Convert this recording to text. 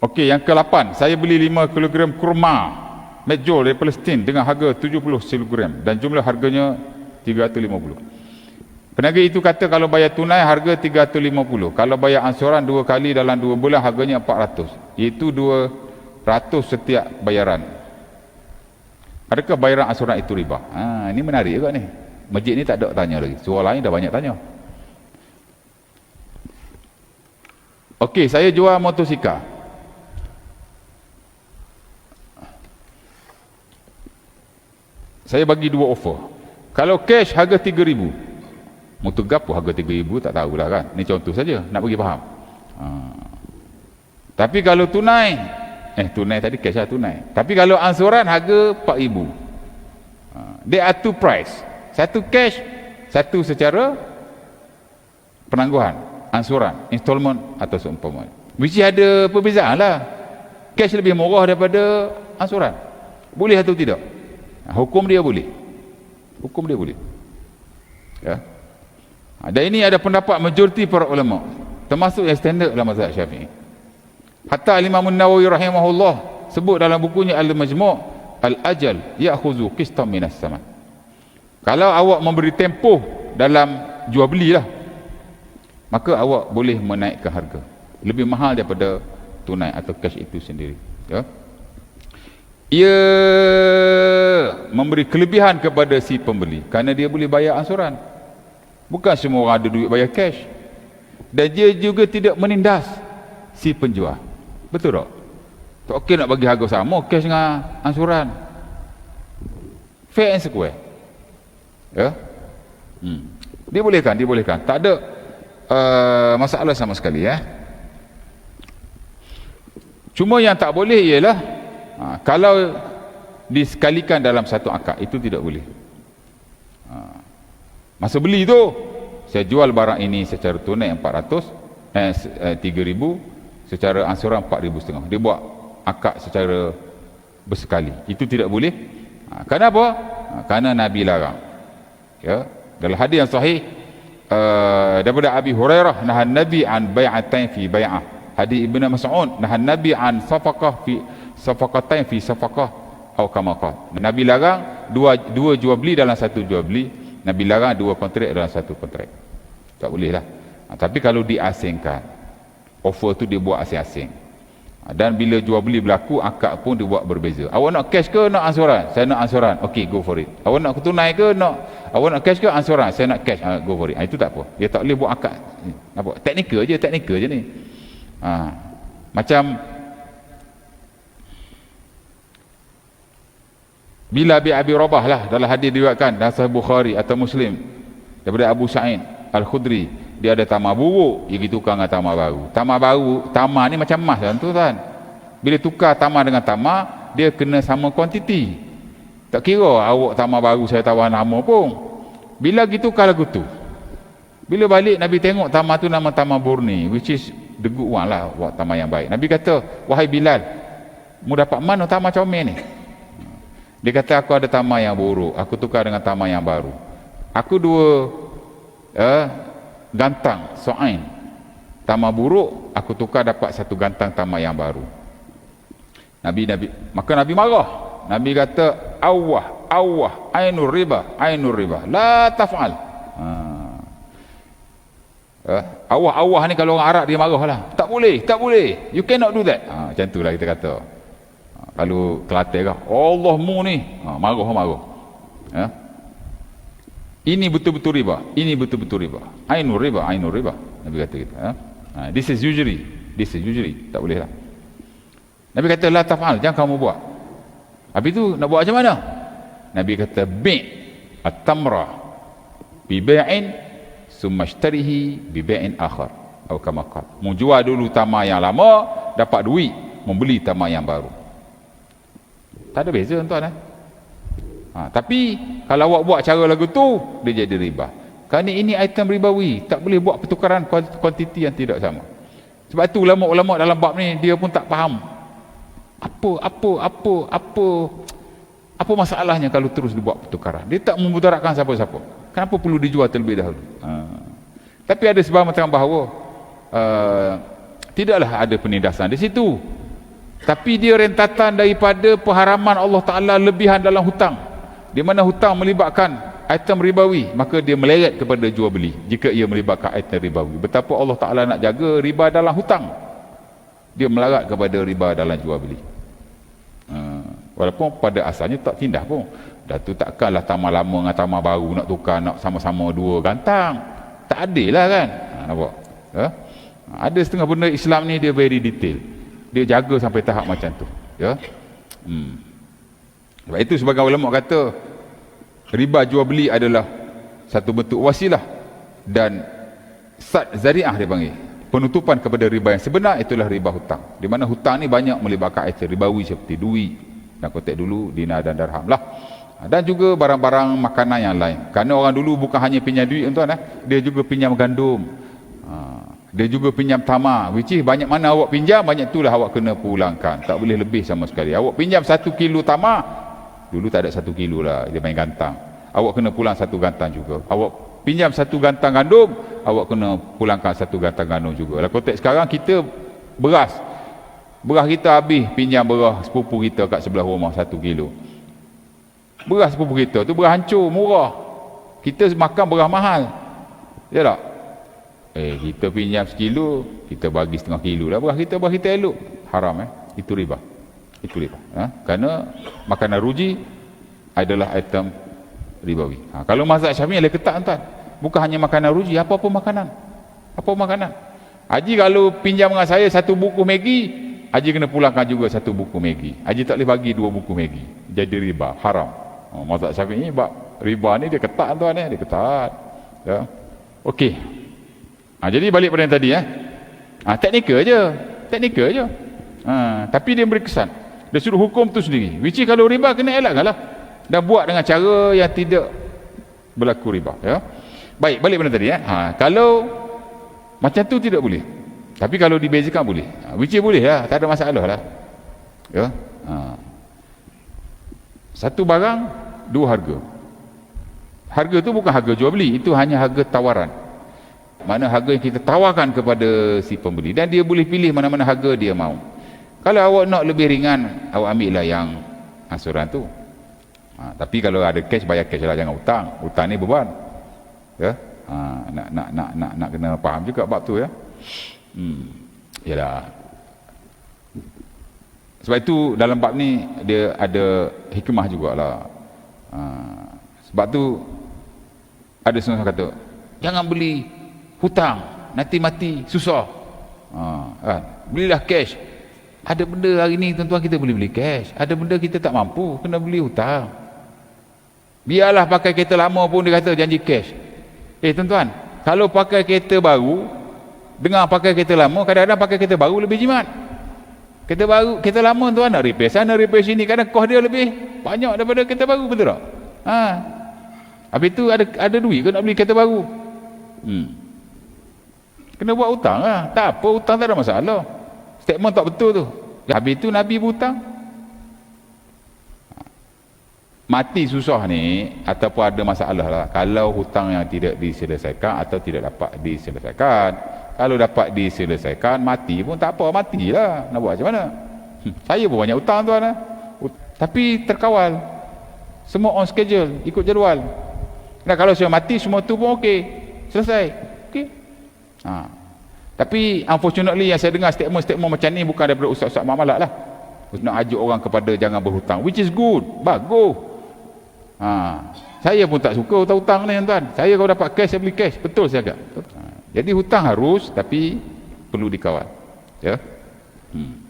Okey, yang ke-8, saya beli 5 kg kurma Medjol dari Palestin dengan harga 70 kg dan jumlah harganya 350. Peniaga itu kata kalau bayar tunai harga 350. Kalau bayar ansuran dua kali dalam dua bulan harganya 400. Iaitu 200 setiap bayaran. Adakah bayaran ansuran itu riba? Ha, ini menarik juga ni. Masjid ni tak ada tanya lagi. Surah lain dah banyak tanya. Okey, saya jual motosikal. Saya bagi dua offer. Kalau cash harga 3000. Motor gapo harga 3000 tak tahulah kan. Ni contoh saja nak bagi faham. Ha. Tapi kalau tunai eh tunai tadi cash lah tunai. Tapi kalau ansuran harga 4000. Ha. There are two price. Satu cash, satu secara penangguhan, ansuran, installment atau seumpama. Mesti ada perbezaan lah. Cash lebih murah daripada ansuran. Boleh atau tidak? Hukum dia boleh. Hukum dia boleh. Ya. Dan ini ada pendapat majoriti para ulama, termasuk yang standard dalam mazhab Syafi'i. Hatta Imam An-Nawawi rahimahullah sebut dalam bukunya Al-Majmu' Al-Ajal ya'khuzu qistan minas sama. Kalau awak memberi tempoh dalam jual belilah, maka awak boleh menaikkan harga. Lebih mahal daripada tunai atau cash itu sendiri. Ya ia memberi kelebihan kepada si pembeli kerana dia boleh bayar ansuran. Bukan semua orang ada duit bayar cash. Dan dia juga tidak menindas si penjual. Betul tak? tak okey nak bagi harga sama cash dengan ansuran. Fair and square. Ya? Hmm. dia bolehkan dia tak ada uh, masalah sama sekali ya. Cuma yang tak boleh ialah Ha, kalau disekalikan dalam satu akad itu tidak boleh. Ha, masa beli tu saya jual barang ini secara tunai 400 eh, eh 3000 secara ansuran 4000 setengah. Dia buat akad secara bersekali. Itu tidak boleh. Ha, kenapa? Ha, kerana Nabi larang. Ya, dalam hadis yang sahih uh, daripada Abi Hurairah nahan Nabi an bai'atain fi bai'ah. Hadis Ibnu Mas'ud nahan Nabi an safaqah fi safaqatain fi safaqah atau kamaqah. Nabi larang dua dua jual beli dalam satu jual beli, Nabi larang dua kontrak dalam satu kontrak. Tak boleh lah. Ha, tapi kalau diasingkan, offer tu dia buat asing-asing. Ha, dan bila jual beli berlaku, akad pun dia buat berbeza. Awak nak cash ke nak ansuran? Saya nak ansuran. Okey, go for it. Awak nak tunai ke nak awak nak cash ke ansuran? Saya nak cash. Ha, go for it. Ha, itu tak apa. Dia tak boleh buat akad. Apa? Teknikal je, teknikal je ni. Ha. Macam Bila Abi Abi Rabah lah dalam hadis diriwayatkan dalam Sahih Bukhari atau Muslim daripada Abu Sa'id Al-Khudri dia ada tamar buruk dia pergi tukar dengan tamar baru. Tamar baru tamar ni macam emas kan tu kan bila tukar tamar dengan tamar dia kena sama kuantiti. Tak kira awak tamar baru saya tawar nama pun. Bila gitu kalau gitu bila balik Nabi tengok tamar tu nama tamar burni which is the good one lah tamar yang baik. Nabi kata wahai Bilal mu dapat mana tamar comel ni dia kata aku ada tamak yang buruk, aku tukar dengan tamak yang baru. Aku dua eh, gantang, so'ain. Tamak buruk, aku tukar dapat satu gantang tamak yang baru. Nabi Nabi maka Nabi marah. Nabi kata awah awah ainur riba ainur riba la taf'al. Ha. Eh, awah awah ni kalau orang Arab dia marah lah. Tak boleh, tak boleh. You cannot do that. Ha, macam itulah kita kata kalau Kelantan kah Allah mu ni. Ha, marah marah. Ya? ini betul-betul riba ini betul-betul riba. Ainur riba ainur riba Nabi kata kita ya? ha, this is usually this is usually tak boleh lah. Nabi kata la taf'al jangan kamu buat. Habis tu nak buat macam mana? Nabi kata bi' at-tamra bi bai'in summa ishtarihi bi bai'in akhar. Atau kama qala jual dulu tamar yang lama dapat duit membeli tamar yang baru tak ada beza tuan eh? ha, tapi kalau awak buat cara lagu tu dia jadi riba. Kerana ini item ribawi tak boleh buat pertukaran kuantiti yang tidak sama. Sebab tu ulama-ulama dalam bab ni dia pun tak faham. Apa apa apa apa apa masalahnya kalau terus dibuat pertukaran? Dia tak memudaratkan siapa-siapa. Kenapa perlu dijual terlebih dahulu? Ha. tapi ada sebab mengatakan bahawa uh, tidaklah ada penindasan di situ tapi dia rentatan daripada pengharaman Allah Ta'ala lebihan dalam hutang. Di mana hutang melibatkan item ribawi maka dia meleret kepada jual beli jika ia melibatkan item ribawi. Betapa Allah Ta'ala nak jaga riba dalam hutang. Dia melarat kepada riba dalam jual beli. Ha, walaupun pada asalnya tak tindah pun. Dah tu takkanlah tamah lama dengan tamah baru nak tukar nak sama-sama dua gantang. Tak adil lah kan? Ha, nampak? Ha? ada setengah benda Islam ni dia very detail dia jaga sampai tahap macam tu ya. Hmm. sebab itu sebagai ulama kata riba jual beli adalah satu bentuk wasilah dan sad zariah dia panggil. Penutupan kepada riba yang sebenar itulah riba hutang. Di mana hutang ni banyak melibatkan item ribawi seperti duit. Dan kotak dulu dinar dan darham lah. Dan juga barang-barang makanan yang lain. Kerana orang dulu bukan hanya pinjam duit tuan eh dia juga pinjam gandum. ha, dia juga pinjam tamar which is banyak mana awak pinjam banyak itulah awak kena pulangkan. Tak boleh lebih sama sekali. Awak pinjam satu kilo tamar dulu tak ada satu kilo lah dia main gantang. Awak kena pulang satu gantang juga. Awak pinjam satu gantang gandum awak kena pulangkan satu gantang gandum juga. Lah konteks sekarang kita beras. Beras kita habis pinjam beras sepupu kita kat sebelah rumah satu kilo. Beras sepupu kita tu beras hancur murah. Kita makan beras mahal. Ya tak eh kita pinjam sekilo kita bagi setengah kilo lah. Beras kita beras kita elok. Haram eh. Itu riba. Itu riba ha? kerana makanan ruji adalah item ribawi. Ha, kalau mazhab syafi'i lebih ketat tuan. Bukan hanya makanan ruji apa-apa makanan. Apa makanan. Haji kalau pinjam dengan saya satu buku Maggi Haji kena pulangkan juga satu buku Maggi. Haji tak boleh bagi dua buku Maggi. Jadi riba haram. Ha, mazhab syafi'i riba ni dia ketat tuan eh? dia ketat. Ya. Okey. Ha, jadi balik pada yang tadi eh. Ha, teknikal je. Teknikal je. Ha, tapi dia beri kesan. Dia suruh hukum tu sendiri. Which is kalau riba kena elakkan lah. Dan buat dengan cara yang tidak berlaku riba. Ya. Baik, balik pada tadi. Eh. Ha, kalau macam tu tidak boleh. Tapi kalau dibezakan boleh. Ha, which is boleh lah. Tak ada masalah lah. Ya. Ha. Satu barang, dua harga. Harga tu bukan harga jual beli. Itu hanya harga tawaran. Mana harga yang kita tawarkan kepada si pembeli. Dan dia boleh pilih mana-mana harga dia mahu. Kalau awak nak lebih ringan, awak ambil lah yang asuran tu. Ha, tapi kalau ada cash, bayar cash lah. Jangan hutang. Hutang ni beban. Ya? Ha, nak, nak, nak, nak, nak kena faham juga bab tu ya. Hmm. Yalah. Sebab itu dalam bab ni dia ada hikmah jugalah. Ha, sebab tu ada seorang kata, jangan beli hutang, nanti mati susah. Ha, kan? Belilah cash, ada benda hari ni tuan-tuan kita boleh beli cash. Ada benda kita tak mampu, kena beli hutang. Biarlah pakai kereta lama pun dia kata janji cash. Eh tuan-tuan, kalau pakai kereta baru, dengar pakai kereta lama, kadang-kadang pakai kereta baru lebih jimat. Kereta baru, kereta lama tuan nak repair sana, repair sini, kadang kos dia lebih banyak daripada kereta baru, betul tak? Ha. Habis tu ada ada duit ke nak beli kereta baru? Hmm. Kena buat hutang lah. Tak apa, hutang tak ada masalah. Statement tak betul tu. Habis tu Nabi berhutang. Mati susah ni ataupun ada masalah lah. Kalau hutang yang tidak diselesaikan atau tidak dapat diselesaikan. Kalau dapat diselesaikan, mati pun tak apa. Matilah. Nak buat macam mana? Hmm, saya pun banyak hutang tuan. Eh. Tapi terkawal. Semua on schedule. Ikut jadual. Nah, kalau saya mati, semua tu pun okey. Selesai. Haa. Tapi unfortunately yang saya dengar statement-statement macam ni bukan daripada ustaz-ustaz mamalak lah. Nak ajuk orang kepada jangan berhutang. Which is good. Bagus. Ha. Saya pun tak suka hutang-hutang ni tuan. Saya kalau dapat cash, saya beli cash. Betul saya agak. Ha. Jadi hutang harus tapi perlu dikawal. Ya. Hmm.